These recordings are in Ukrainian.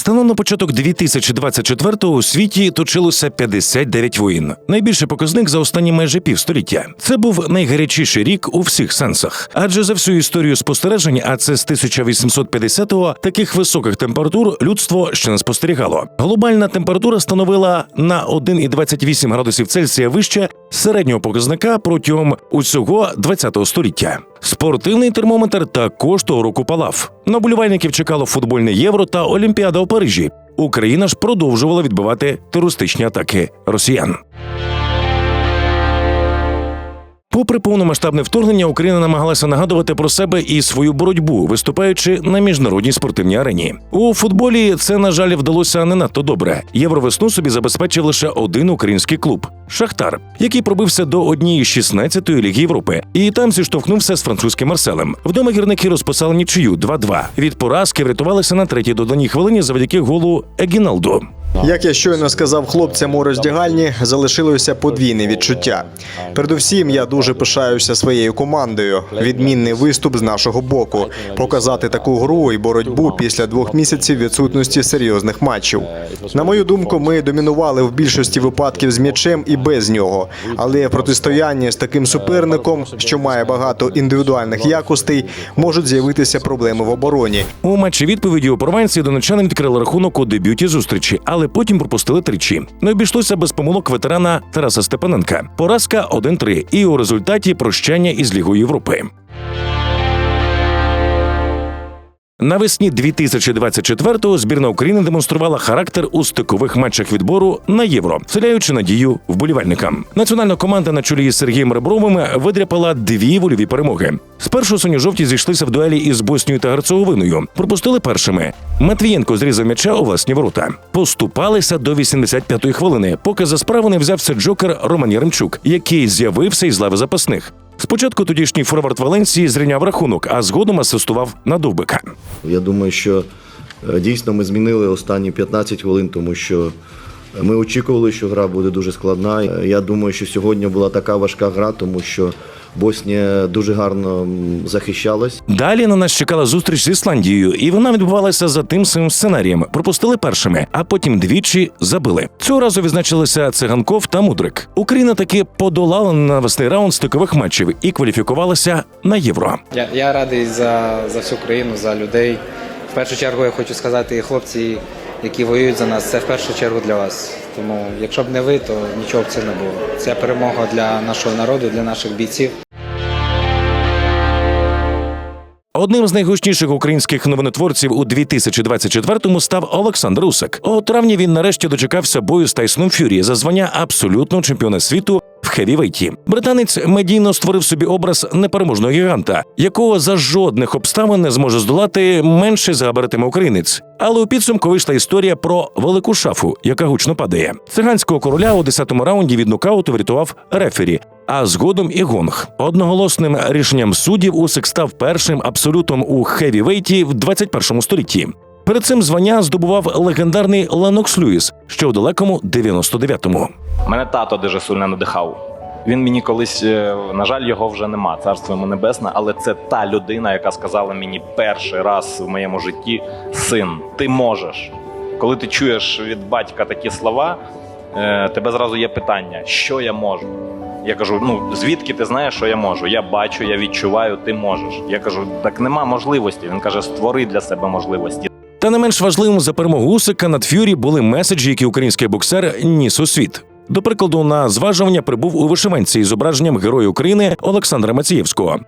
Станом на початок 2024-го у світі точилося 59 воїн. Найбільший показник за останні майже півстоліття. Це був найгарячіший рік у всіх сенсах. Адже за всю історію спостережень, а це з 1850-го, таких високих температур людство ще не спостерігало. Глобальна температура становила на 1,28 градусів Цельсія вище середнього показника протягом усього 20-го століття. Спортивний термометр також того року палав. На вболівальників чекало футбольне євро та Олімпіада у Парижі. Україна ж продовжувала відбивати терористичні атаки росіян. Попри повномасштабне вторгнення, Україна намагалася нагадувати про себе і свою боротьбу, виступаючи на міжнародній спортивній арені. У футболі це, на жаль, вдалося не надто добре. Євровесну собі забезпечив лише один український клуб Шахтар, який пробився до однієї 16-ї ліги Європи, і там зіштовхнувся з французьким Марселем. Вдома гірники розписали нічию 2-2. Від поразки врятувалися на третій доданій хвилині завдяки голу Егіналду. Як я щойно сказав хлопцям у роздягальні, залишилося подвійне відчуття. Передусім, я дуже пишаюся своєю командою. Відмінний виступ з нашого боку. Показати таку гру і боротьбу після двох місяців відсутності серйозних матчів. На мою думку, ми домінували в більшості випадків з м'ячем і без нього. Але в протистоянні з таким суперником, що має багато індивідуальних якостей, можуть з'явитися проблеми в обороні. У матчі відповіді у прованці донечани відкрили рахунок у дебюті зустрічі, але потім пропустили тричі. Не обійшлося без помилок ветерана Тараса Степаненка. Поразка 1-3. І у результаті прощання із Лігою Європи. Навесні 2024-го збірна України демонструвала характер у стикових матчах відбору на євро, вселяючи надію вболівальникам. Національна команда на чолі із Сергієм Ребровим видряпала дві вольові перемоги. Спершу синьо-жовті зійшлися в дуелі із Боснією та Герцеговиною. Пропустили першими. Матвієнко зрізав м'яча у власні ворота. Поступалися до 85-ї хвилини, поки за справу не взявся Джокер Роман Яремчук, який з'явився із лави запасних. Спочатку тодішній форвард Валенсії зрівняв рахунок, а згодом асистував на Довбика. Я думаю, що е, дійсно ми змінили останні 15 хвилин, тому що ми очікували, що гра буде дуже складна. Я думаю, що сьогодні була така важка гра, тому що Боснія дуже гарно захищалась. Далі на нас чекала зустріч з Ісландією, і вона відбувалася за тим самим сценарієм. Пропустили першими, а потім двічі забили. Цього разу відзначилися циганков та мудрик. Україна таки подолала навесний раунд стикових матчів і кваліфікувалася на євро. Я, я радий за, за всю країну, за людей. В першу чергу я хочу сказати, хлопці, які воюють за нас, це в першу чергу для вас. Тому, якщо б не ви, то нічого б це не було. Це перемога для нашого народу, для наших бійців. Одним з найгучніших українських новинотворців у 2024-му став Олександр Усик. У травні він нарешті дочекався бою з Тайсоном Фюрі за звання абсолютного чемпіона світу хевівейті. Британець медійно створив собі образ непереможного гіганта, якого за жодних обставин не зможе здолати менший за габаритами українець. Але у підсумку вийшла історія про велику шафу, яка гучно падає. Циганського короля у 10-му раунді від нокауту врятував рефері. А згодом і гонг одноголосним рішенням суддів Усик став першим абсолютом у хевівейті в 21 столітті. Перед цим звання здобував легендарний Ленокс Льюіс, ще у далекому 99-му. Мене тато дуже сильно надихав. Він мені колись, е, на жаль, його вже нема, царство йому небесне, але це та людина, яка сказала мені перший раз в моєму житті: син, ти можеш. Коли ти чуєш від батька такі слова, е, тебе зразу є питання, що я можу. Я кажу: ну звідки ти знаєш, що я можу? Я бачу, я відчуваю, ти можеш. Я кажу, так нема можливості. Він каже, створи для себе можливості. Та не менш важливим за перемогу Усика над Ф'юрі були меседжі, які український боксер ніс у світ. До прикладу, на зважування прибув у вишиванці із зображенням Героя України Олександра Мацієвського.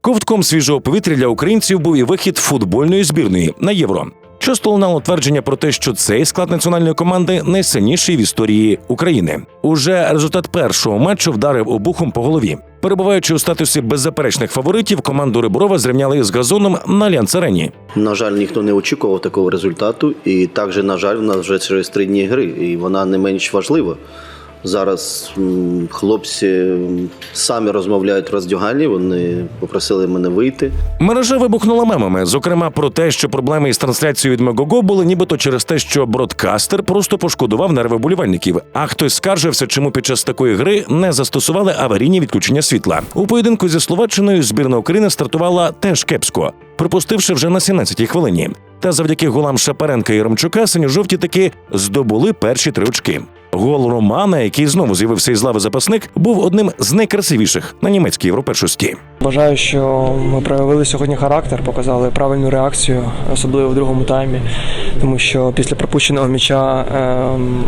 Ковтком свіжого повітря для українців був і вихід футбольної збірної на євро. Часто лунало твердження про те, що цей склад національної команди найсильніший в історії України. Уже результат першого матчу вдарив обухом по голові. Перебуваючи у статусі беззаперечних фаворитів, команду Риборова зрівняли з газоном на Альянс Арені. На жаль, ніхто не очікував такого результату, і також, на жаль, нас вже через три дні гри, і вона не менш важлива. Зараз хлопці самі розмовляють в роздягальні. Вони попросили мене вийти. Мережа вибухнула мемами, зокрема про те, що проблеми із трансляцією від Мегого були нібито через те, що бродкастер просто пошкодував нерви вболівальників. А хтось скаржився, чому під час такої гри не застосували аварійні відключення світла. У поєдинку зі Словаччиною збірна України стартувала теж кепсько, припустивши вже на 17-й хвилині. Та завдяки голам Шапаренка і Ромчука синьо-жовті таки здобули перші три очки. Гол Романа, який знову з'явився із лави запасник, був одним з найкрасивіших на німецькій європейшості. Вважаю, що ми проявили сьогодні характер, показали правильну реакцію, особливо в другому таймі, тому що після пропущеного м'яча ем,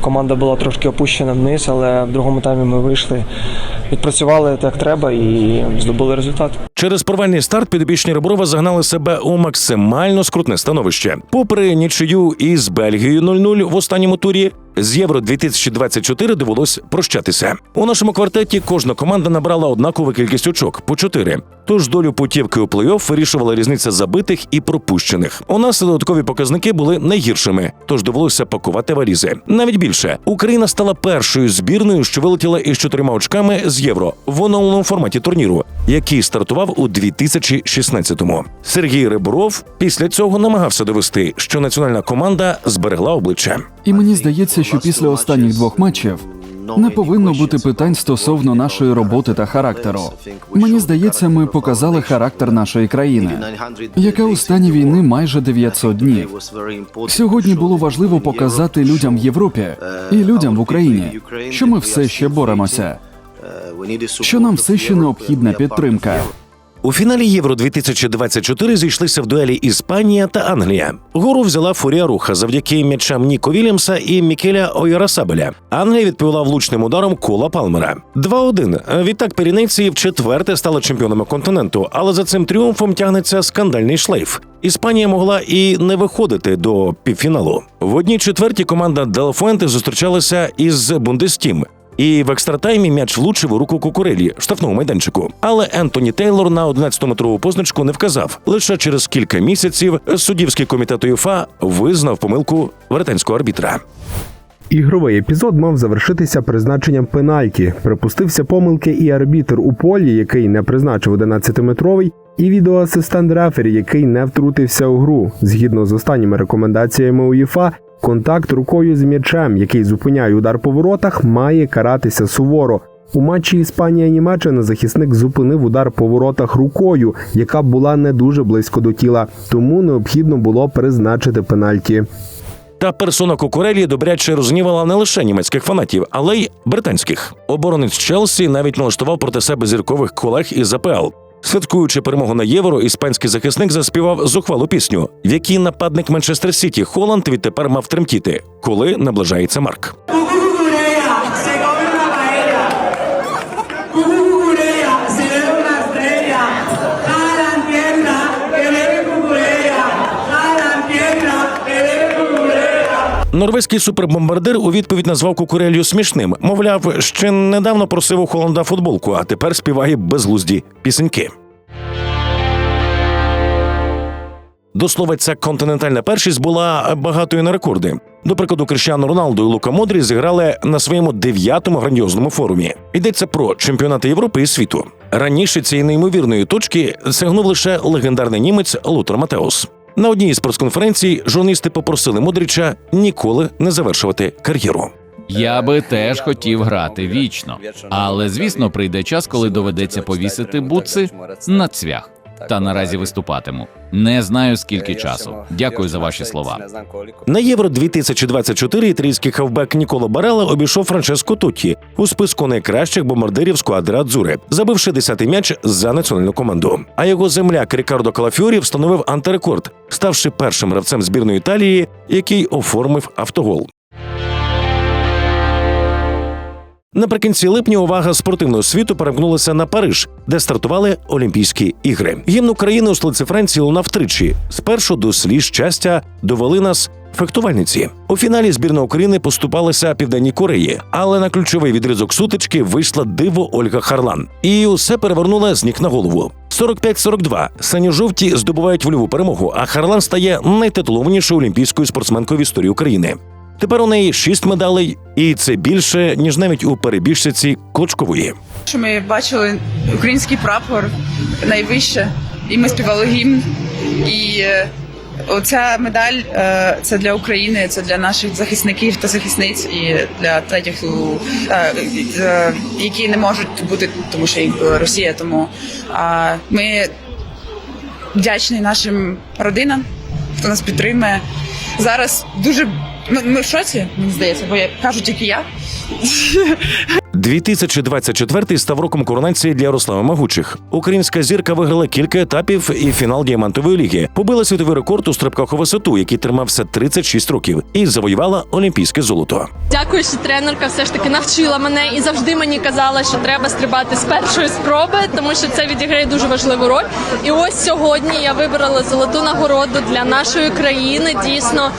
команда була трошки опущена вниз, але в другому таймі ми вийшли, відпрацювали так треба і здобули результат. Через провальний старт підопічні Реброва загнали себе у максимально скрутне становище. Попри нічию із Бельгією 0-0 в останньому турі, з Євро 2024 довелось прощатися. У нашому квартеті кожна команда набрала однакову кількість очок по чотири. Тож долю путівки у плей-офф вирішувала різниця забитих і пропущених. У нас додаткові показники були найгіршими, тож довелося пакувати валізи. Навіть більше Україна стала першою збірною, що вилетіла із чотирма очками з євро в оновленому форматі турніру, який стартував у 2016-му. Сергій Риборов після цього намагався довести, що національна команда зберегла обличчя. І мені здається, що після останніх двох матчів не повинно бути питань стосовно нашої роботи та характеру. Мені здається, ми показали характер нашої країни, яка у стані війни майже 900 днів. Сьогодні було важливо показати людям в Європі і людям в Україні, що ми все ще боремося, що нам все ще необхідна підтримка. У фіналі Євро 2024 зійшлися в дуелі Іспанія та Англія. Гору взяла Фурія Руха завдяки м'ячам Ніко Вільямса і Мікеля Ойарасабеля. Англія відповіла влучним ударом Кола Палмера. 2-1. Відтак перінейці вчетверте стали чемпіонами континенту, але за цим тріумфом тягнеться скандальний шлейф. Іспанія могла і не виходити до півфіналу. В одній четвертій команда Делфуенте зустрічалася із Бундестім. І в екстратаймі м'яч влучив у руку Кукурелі штрафному майданчику. Але Ентоні Тейлор на 11-метрову позначку не вказав. Лише через кілька місяців суддівський комітет УЄФА визнав помилку веретенського арбітра. Ігровий епізод мав завершитися призначенням пенальті. Припустився помилки і арбітр у полі, який не призначив 11-метровий, і відеоасистент рефері, який не втрутився у гру. Згідно з останніми рекомендаціями УЄФА, контакт рукою з м'ячем, який зупиняє удар по воротах, має каратися суворо. У матчі Іспанія-Німеччина захисник зупинив удар по воротах рукою, яка була не дуже близько до тіла, тому необхідно було призначити пенальті. Та персона Кукурелі добряче розгнівала не лише німецьких фанатів, але й британських. Оборонець Челсі навіть налаштував проти себе зіркових колег із АПЛ. Святкуючи перемогу на євро, іспанський захисник заспівав зухвалу пісню, в якій нападник Манчестер Сіті Холланд відтепер мав тремтіти, коли наближається Марк. Норвезький супербомбардир у відповідь назвав Кукурелью смішним. Мовляв, ще недавно просив у Холланда футболку, а тепер співає безглузді пісеньки. До слова, ця континентальна першість була багатою на рекорди. До прикладу, Крищану Роналду і Лука Модрі зіграли на своєму дев'ятому грандіозному форумі. Йдеться про чемпіонати Європи і світу. Раніше цієї неймовірної точки сягнув лише легендарний німець Лутер Матеус. На одній із прес-конференцій журналісти попросили Модріча ніколи не завершувати кар'єру. Я би теж хотів грати вічно, але звісно, прийде час, коли доведеться повісити буци на цвях. Та наразі виступатиму. Не знаю скільки часу. Дякую за ваші слова. На євро 2024 італійський хавбек Ніколо Барела обійшов Франческо Тутті у списку найкращих бомбардирів сквадри Адзури, забивши 10-й м'яч за національну команду. А його земляк Рікардо Калафіорі встановив антирекорд, ставши першим гравцем збірної Італії, який оформив автогол. Наприкінці липня увага спортивного світу перемкнулася на Париж, де стартували Олімпійські ігри. Гімн України у столиці Франції лунав тричі. Спершу до сліз щастя довели нас фехтувальниці. У фіналі збірна України поступалася Південній Кореї, але на ключовий відрізок сутички вийшла диво Ольга Харлан. І усе перевернула з ніг на голову. 45-42. Синьо-жовті здобувають вольову перемогу, а Харлан стає найтитулованішою олімпійською спортсменкою в історії України. Тепер у неї шість медалей, і це більше ніж навіть у перебіжчиці Клочкової. Що ми бачили український прапор найвище, і ми співали гімн. І е, оця медаль е, це для України, це для наших захисників та захисниць, і для третіх, е, які не можуть бути, тому що Росія. Тому ми вдячні нашим родинам, хто нас підтримує. Зараз дуже ми, ми в шоці, здається, бо я кажу тільки я. 2024 став роком коронації для Ярослава Магучих. Українська зірка виграла кілька етапів і фінал діамантової ліги. Побила світовий рекорд у стрибках у висоту, який тримався 36 років, і завоювала олімпійське золото. Дякую, що тренерка все ж таки навчила мене і завжди мені казала, що треба стрибати з першої спроби, тому що це відіграє дуже важливу роль. І ось сьогодні я вибрала золоту нагороду для нашої країни. Дійсно,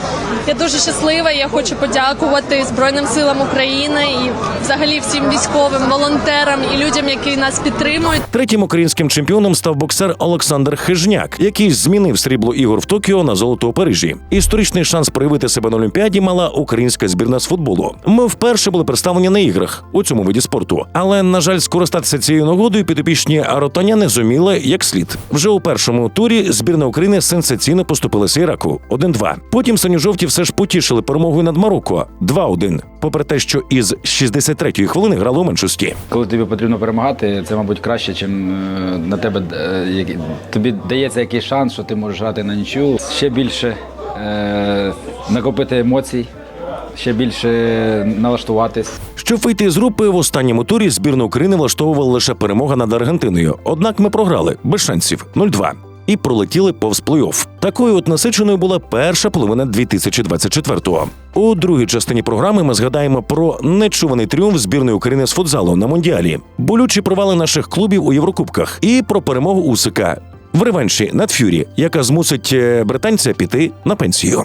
я дуже щаслива. Я хочу подякувати Збройним силам України і взагалі всім військовим волонтерам і людям, які нас підтримують. Третім українським чемпіоном став боксер Олександр Хижняк, який змінив срібло ігор в Токіо на золото у Парижі. Історичний шанс проявити себе на Олімпіаді мала українська збірна з футболу. Ми вперше були представлені на іграх у цьому виді спорту. Але на жаль, скористатися цією нагодою підопічні Аротаня не зуміли як слід. Вже у першому турі збірна України сенсаційно поступилася Іраку 1-2. Потім синьо-жовті все ж потішили перемогою над Марокко 2-1. Попри те, що із 63-ї хвилини грали у меншості. Коли тобі потрібно перемагати, це, мабуть, краще, чим е, на тебе е, тобі дається якийсь шанс, що ти можеш грати на нічю. Ще більше е, накопити емоцій, ще більше налаштуватись. Щоб вийти з групи в останньому турі збірну України влаштовувала лише перемога над Аргентиною. Однак ми програли без шансів 0-2. І пролетіли повз плей-офф. Такою от насиченою була перша половина 2024-го. У другій частині програми ми згадаємо про нечуваний тріумф збірної України з футзалу на мундіалі, болючі провали наших клубів у Єврокубках і про перемогу Усика в реванші над Фюрі, яка змусить е, британця піти на пенсію.